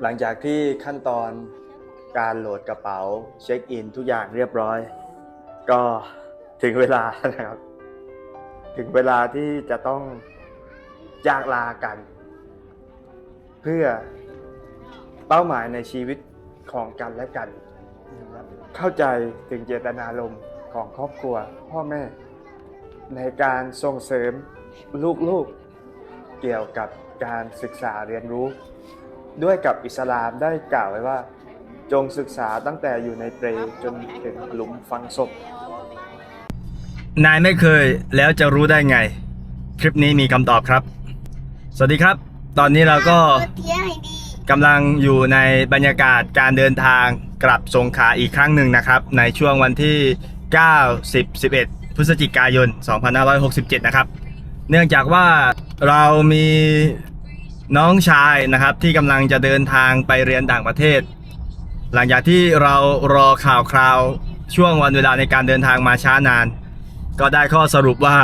หลังจากที่ขั้นตอนการโหลดกระเป๋าเช็คอินทุกอย่างเรียบร้อย ก็ถึงเวลานะครับ ถึงเวลาที่จะต้องจากลากัน เพื่อเป้าหมายในชีวิตของกันและกัน เข้าใจถึงเจตนารมณ์ของครอบครัวพ่อแม่ ในการส่งเสริมลูกๆเกี่ยวกับการศึกษาเรียนรู้ ด้วยกับอิสลามได้กล่าวไว้ว่า จงศึกษาตั้งแต่อยู่ในเปรจนถึงหลุมฝังศพ นายไม่เคยแล้วจะรู้ได้ไง คลิปนี้มีคำตอบครับ สวัสดีครับ ตอนนี้เราก็กำลังอยู่ในบรรยากาศการเดินทางกลับสงขลาอีกครั้งหนึ่งนะครับ ในช่วงวันที่ 9 10 11 พฤศจิกายน 2567 นะครับ เนื่องจากว่าเรามี น้องชายนะครับที่กำลังจะเดินทางไปเรียนต่างประเทศ หลังจากที่เรารอข่าวคราวช่วงวันเวลาในการเดินทางมาช้านาน ก็ได้ข้อสรุปว่า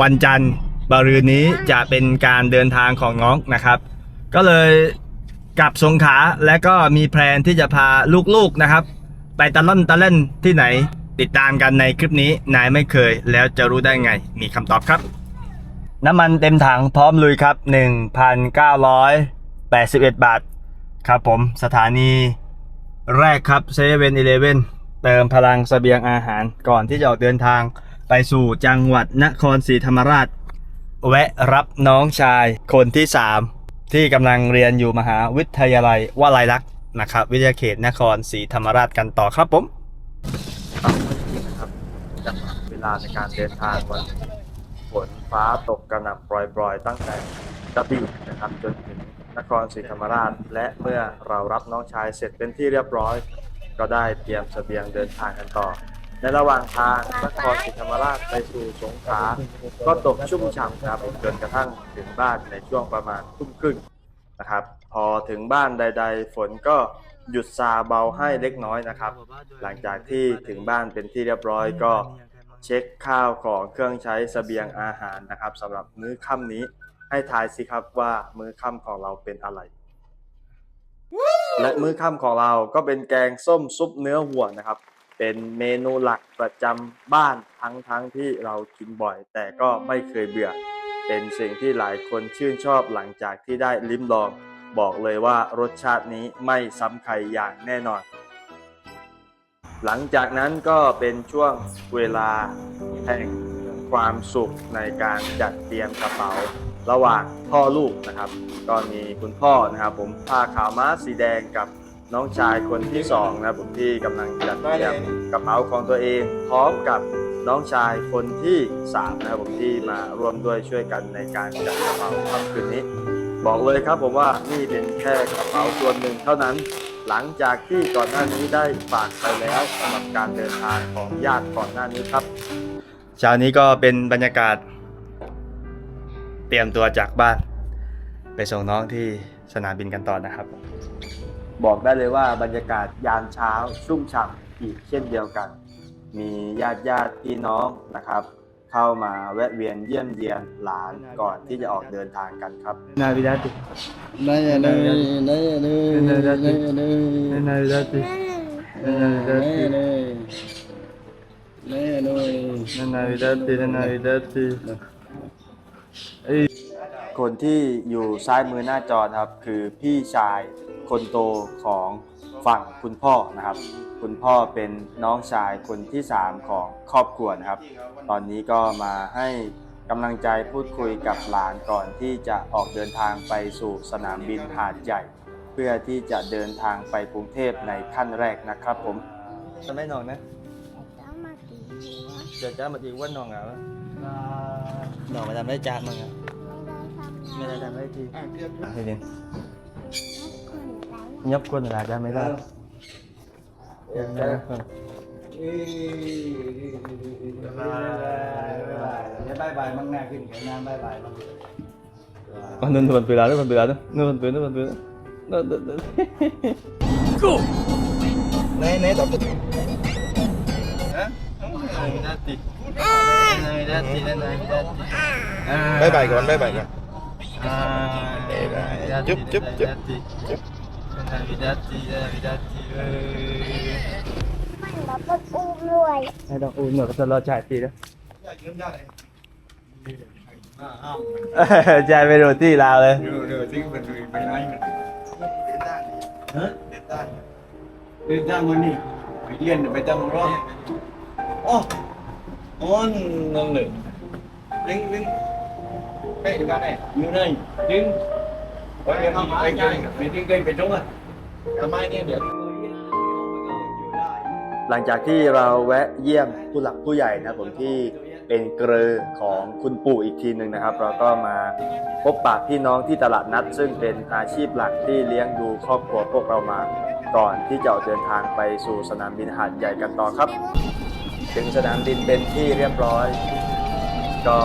วันจันทร์บรืนนี้จะเป็นการเดินทางของน้องนะครับ ก็เลยกลับสงขลาและก็มีแพลนที่จะพาลูกๆนะครับ ไปตะล่อนตะเล่นที่ไหนติดตามกันในคลิปนี้นายไม่เคยแล้วจะรู้ได้ไงมีคำตอบครับ น้ำมันเต็มถังพร้อมลุยครับ 1,981 บาท ครับผมสถานีแรกครับเซเว่นอีเลเว่นเติมพลังเสบียงอาหารก่อนที่จะออกเดินทางไปสู่จังหวัดนครศรีธรรมราช แวะรับน้องชายคนที่ 3 ที่กำลังเรียนอยู่มหาวิทยาลัยวลัยลักษณ์นะครับ วิทยาเขตนครศรีธรรมราชกันต่อครับผมเวลาในการเดินทางวัน นี้ฝนฟ้าตกกระหน่ำปล่อยๆ ตั้งแต่กระบี่นะครับจนถึงนครศรีธรรมราช และเมื่อเรารับน้องชายเสร็จเป็นที่เรียบร้อย ก็ได้เตรียมเสบียงเดินทางกันต่อ ในระหว่างทางนครศรีธรรมราชไปสู่สงขลาก็ตกชุ่มฉ่ำครับจนกระทั่งถึงบ้านในช่วงประมาณทุ่มครึ่งนะครับ พอถึงบ้านใด ๆ ฝนก็หยุดซาเบาให้เล็กน้อยนะครับ หลังจากที่ถึงบ้านเป็นที่เรียบร้อยก็ เช็คข้าวของเครื่องใช้เสบียงอาหารนะครับสำหรับมื้อค่ำนี้ให้ทายสิครับว่ามื้อค่ำของเราเป็นอะไร และมื้อค่ำของเราก็เป็นแกงส้มซุปเนื้อวัวนะครับ เป็นเมนูหลักประจำบ้านทั้งทั้งที่เรากินบ่อย แต่ก็ไม่เคยเบื่อ เป็นสิ่งที่หลายคนชื่นชอบหลังจากที่ได้ลิ้มลอง บอกเลยว่ารสชาตินี้ไม่ซ้ำใครอย่างแน่นอน หลังจากนั้นก็เป็นช่วงเวลาแห่งความสุขในการจัดเตรียมกระเป๋าระหว่างพ่อลูกนะครับ ก็มีคุณพ่อนะครับ ผมผ้าขาวม้าสีแดงกับน้องชายคนที่สองนะครับผมที่กำลังจัดเตรียมกระเป๋าของตัวเองพร้อมกับน้องชายคนที่สามนะครับผมที่มาร่วมด้วยช่วยกันในการจัดกระเป๋าค่ำคืนนี้ บอกเลยครับผมว่านี่เป็นแค่กระเป๋าส่วนหนึ่งเท่านั้น หลังจากที่ก่อนหน้านี้ได้ฝากไปแล้วสำหรับการเดินทางของญาติก่อนหน้านี้ครับ เช้านี้ก็เป็นบรรยากาศ เตรียมตัวจากบ้าน ไปส่งน้องที่สนามบินกันต่อนะครับ บอกได้เลยว่าบรรยากาศยามเช้าชุ่มฉ่ำอีกเช่นเดียวกัน มีญาติญาติพี่น้องนะครับ เข้ามาแวะเวียนเยี่ยมเยียนหลานก่อนที่จะออกเดินทางกันครับ นาวิดาติ Naya naya naya naya Naya naya naya นาวิดาติ naya naya naya naya นาวิดาตินาวิดาติคนที่อยู่ซ้ายมือหน้าจอนะครับ คือพี่ชายคนโตของฝั่งคุณพ่อนะครับ คุณพ่อเป็นน้องชายคนที่3ของครอบครัวนะครับ ตอนนี้ก็มาให้ กำลังใจพูดคุยกับหลานก่อนที่จะออกเดินทางไปสู่สนามบินหาดใหญ่ เพื่อที่จะเดินทางไปกรุงเทพในขั้นแรกนะครับผมจะไม่นองนะต้องมาตีหัวจะจ้ามาดีว่านองอะนองมาทำได้จ้ามั้งอะไม่ได้ทำอะไรไม่ได้ทำได้ทีให้เรียนคนไรยับคนหลายจ้าไม่ได้ยังไม่ได้คน Ya bye bye mang na kinh cái nam bye bye mang. อ๋อนู่นนู่นเปลือกนู่นเปลือกนู่นเปลือกนู่นเปลือกนู่นนู่นนู่นกูไหนไหน ตอบถูกฮะไม่ได้ติไม่ได้ติไม่ได้ติบายบายก่อนบายบายก่อนอ่าจุ๊บจุ๊บจุ๊บจุ๊บ Navidati Navidati มันแบบมันอุ้มด้วยให้ต้องอุ่นเหมือนกับตลอดชายปีนะใจไปโรตี้ลาวเลยเดินทางวันนี้ไปเรียนไปตั้งรอบโอ้โอ้นั่นเลยดึงดึงไปดูกันไหนอยู่ไห หลังจากที่เราแวะเยี่ยมผู้หลักผู้ใหญ่นะครับผมที่เป็นเกรอของคุณปู่อีกทีหนึ่งนะครับ เราก็มาพบปะพี่น้องที่ตลาดนัด ซึ่งเป็นอาชีพหลักที่เลี้ยงดูครอบครัวพวกเรามา ก่อนที่จะออกเดินทางไปสู่สนามบินหาดใหญ่กันต่อครับ ถึงสนามบินเป็นที่เรียบร้อย ก็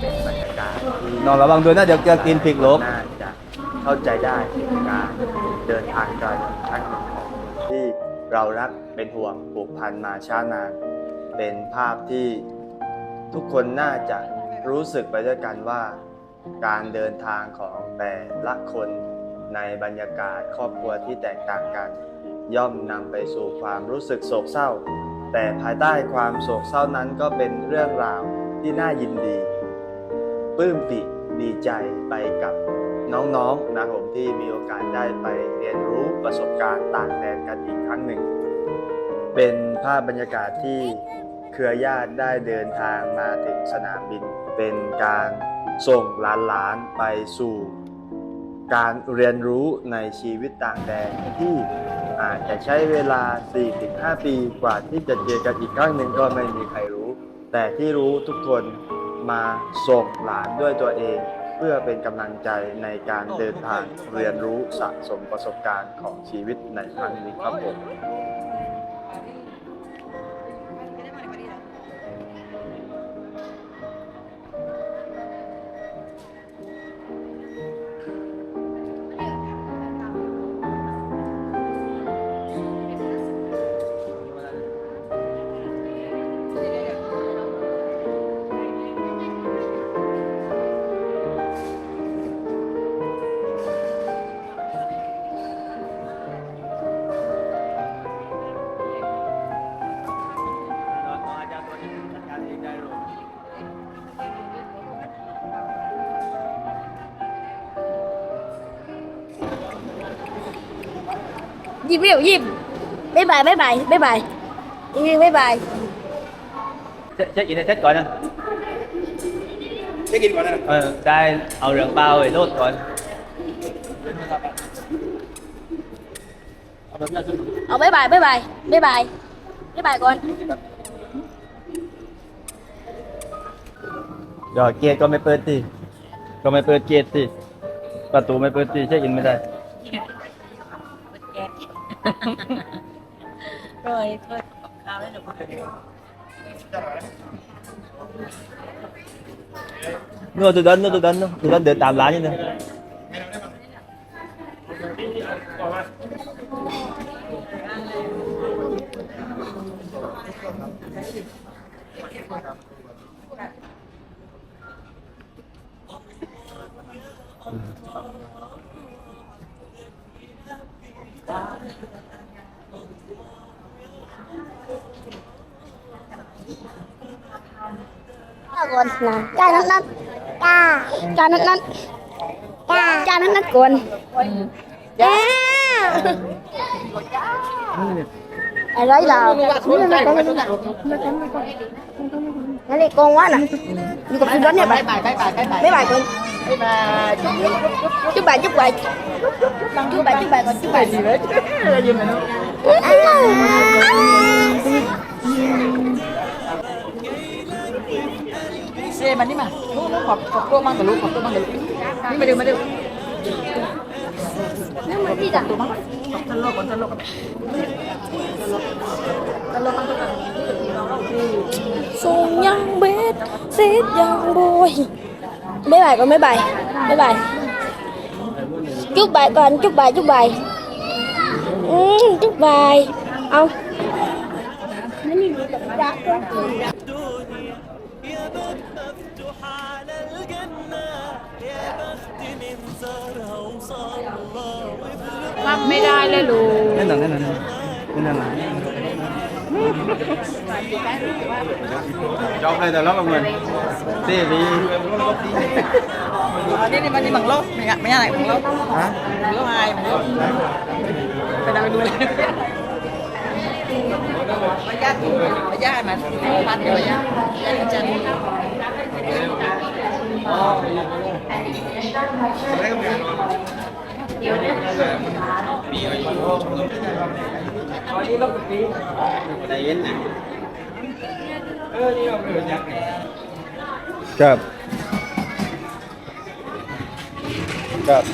เป็นบรรยากาศที่น้องระวังด้วยนะเดี๋ยวเกลือกินพริกลบน่าจะเข้าใจได้ถึงการเดินทางไกล เรารักเป็นห่วงผูกพันมาช้านาน เป็นภาพที่ทุกคนน่าจะรู้สึกไปด้วยกันว่า การเดินทางของแต่ละคนในบรรยากาศครอบครัวที่แตกต่างกัน ย่อมนำไปสู่ความรู้สึกโศกเศร้า แต่ภายใต้ความโศกเศร้านั้นก็เป็นเรื่องราวที่น่ายินดีปลื้มปิดีใจไปกับ น้องๆนะผมที่มีโอกาสได้ไปเรียนรู้ประสบการณ์ต่างแดนกันอีกครั้งหนึ่ง เป็นภาพบรรยากาศที่เครือญาติได้เดินทางมาถึงสนามบิน เป็นการส่งหลานๆไปสู่การเรียนรู้ในชีวิตต่างแดนที่อาจจะใช้เวลา 4-5 ปีกว่าที่จะเจอกันอีกครั้งหนึ่งก็ไม่มีใครรู้ แต่ที่รู้ทุกคนมาส่งหลานด้วยตัวเอง เพื่อเป็นกำลังใจในการเดินทางเรียนรู้สะสมประสบการณ์ของชีวิตในครั้งนี้ครับผม ยิ้มเร็วยิ้มบ๊ายบายบ๊ายบายบ๊ายบายยิ้มบ๊ายบายเช็คอินให้เช็คก่อนนะเช็คอินก่อนนะเออได้เอาเหลืองเปล่าไอ้โลดก่อนเอาแบบนี้สุดเอาบ๊ายบายบ๊ายบายบ๊ายบายบ๊ายบายก่อนเดี๋ยวเกียร์ก็ไม่เปิดสิก็ไม่เปิ rồi thôi cao đấy được นู่นตัวนั้นนู่นตัวนั้น นู่นตัวนั้นเดินตามร้านนี่นะก่อนนะจ้านัดนัดจ้าจ้านัดนัดจ้าจ้านัดนัดก่อนจ้าอะไรล่ะนั่นเลยกองว่าน่ะอยู่กับคุณรถเนี่ยไปไปไปไปไปไปไปก่อนจุ๊บไปจุ๊บไปจุ๊บไปจุ๊บไปก่อนจุ๊บไปดีเลยยืมหน่อย Ê, mà đi mà Lúc lúc họp họp cô mang cả lúc họp cô mang cả lúc Đi mà đi mà đi นั่นมันที่ดัก Tụi mang Thân lô còn thân lô còn Thân lô mang tất cả ส่งยังเบสเซตยังบอยบ๊ายบายก่อนบ๊ายบายบ๊ายบายจุ๊บบายก่อนจุ๊บบา يا باب مفتوح على الجنة يا بخت من زارها وصلى وفي มักไม่ได้เลยลูกแน่นอนแน่นอนแน่นอนแน่นอน Chọn đây là lớp của mình Thế thì Ini nih ini Bang Lo, minyak minyak naik Bang Lo. Hah? Bang Lo hai, Bang Lo. Pedang dulu. ญาติญาติมาพัดเลยอ่ะญาติจันเดี๋ยวนี้มีอายุตอนนี้ก็ปีใจเย็นนะเออนี่เราไม่รู้จักครับครับ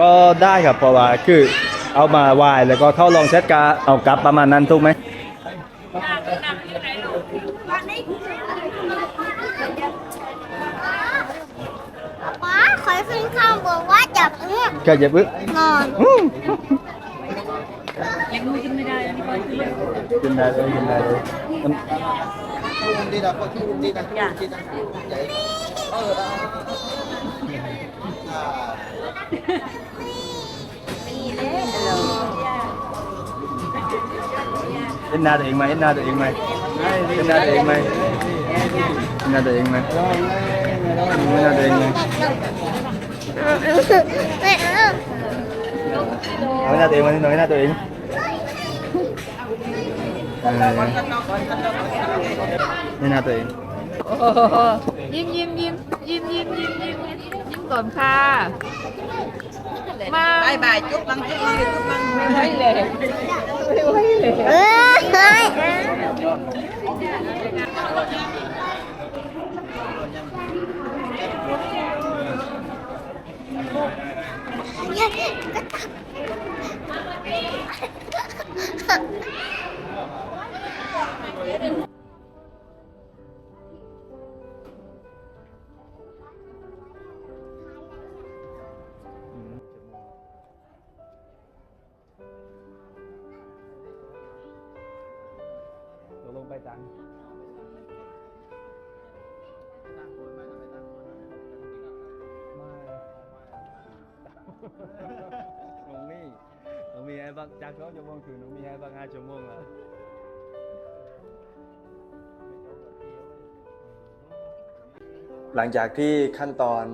ก็ได้ครับเพราะว่าคือเอามาวายแล้วก็เข้าลองเซตกาเอากลับประมาณนั้นถูกไหมป้าขอขึ้นข้างบอกว่าจับเอื้อแค่เจ็บปึ๊นอนยังขึ้นไม่ได้ยังขึ้นได้เลยขึ้นได้เลยดีดับก็ที่ดีดับที่ดับใหญ่ Inna điện mày, Inna điện mày. Inna điện mày. Inna điện mày. Inna điện mày. Nói ra tiền mày, nói ra tiền Nên à. ra tiền Diêm, diêm, diêm. Diêm, diêm, diêm, diêm. ก่อนค่ะ มาบายบายจุ๊บบังจุ๊บบังจุ๊บบังไม่ไหวเลยไม่ไหวเลยเออเฮ้ยต น้องมีน้องมีให้บักจากสองชั่วโมงถึงน้องมีให้บักห้าชั่วโมงแล้ว หลังจากที่ขั้นตอน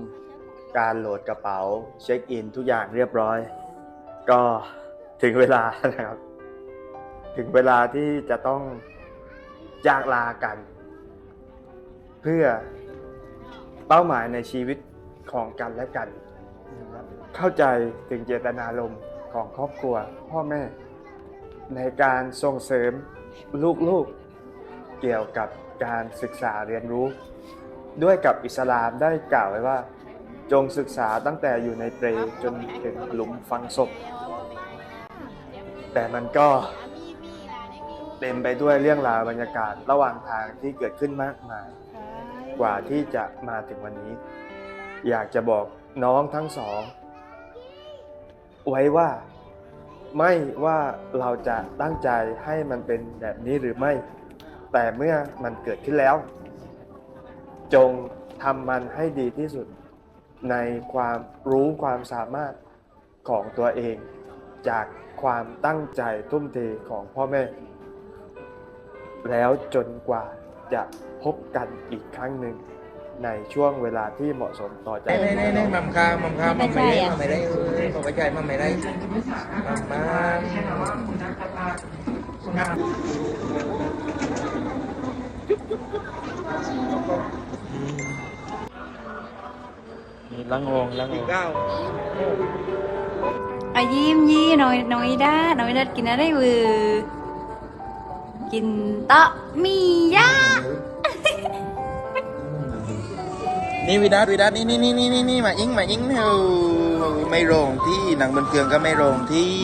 การโหลดกระเป๋าเช็คอินทุกอย่างเรียบร้อย ก็ถึงเวลานะครับ ถึงเวลาที่จะต้องจากลากัน เพื่อเป้าหมายในชีวิตของกันและกัน เข้าใจถึงเจตนารมณ์ของครอบครัวพ่อแม่ ในการส่งเสริมลูกๆเกี่ยวกับการศึกษาเรียนรู้ ด้วยกับอิสลามได้กล่าวไว้ว่า จงศึกษาตั้งแต่อยู่ในเปรจนถึงหลุมฝังศพ แต่มันก็เต็มไปด้วยเรื่องราวบรรยากาศระหว่างทางที่เกิดขึ้นมากมาย กว่าที่จะมาถึงวันนี้ อยากจะบอก น้องทั้งสอง ไว้ว่า ไม่ว่าเราจะตั้งใจให้มันเป็นแบบนี้หรือไม่ แต่เมื่อมันเกิดขึ้นแล้ว จงทำมันให้ดีที่สุด ในความรู้ความสามารถของตัวเอง จากความตั้งใจทุ่มเทของพ่อแม่ แล้วจนกว่าจะพบกันอีกครั้งหนึ่ง ในช่วงเวลาที่เหมาะสมต่อจาก đây đây đây mầm kha mầm kha mầm mày đây mầm mày đây ơi không phải chạy mầm mày đây mầm ma มีลังงงลังงง cao อะยิ้มยิ้มน้อยน้อยด้าน้อยด้ากินอะไรวือกินเตาะมีย่า นี่วิดัสวิดัสนี่นี่นี่นี่นี่นี่มาอิงมาอิงเธอไม่โรงที่หนังบนเกลืองก็ไม่โรงที่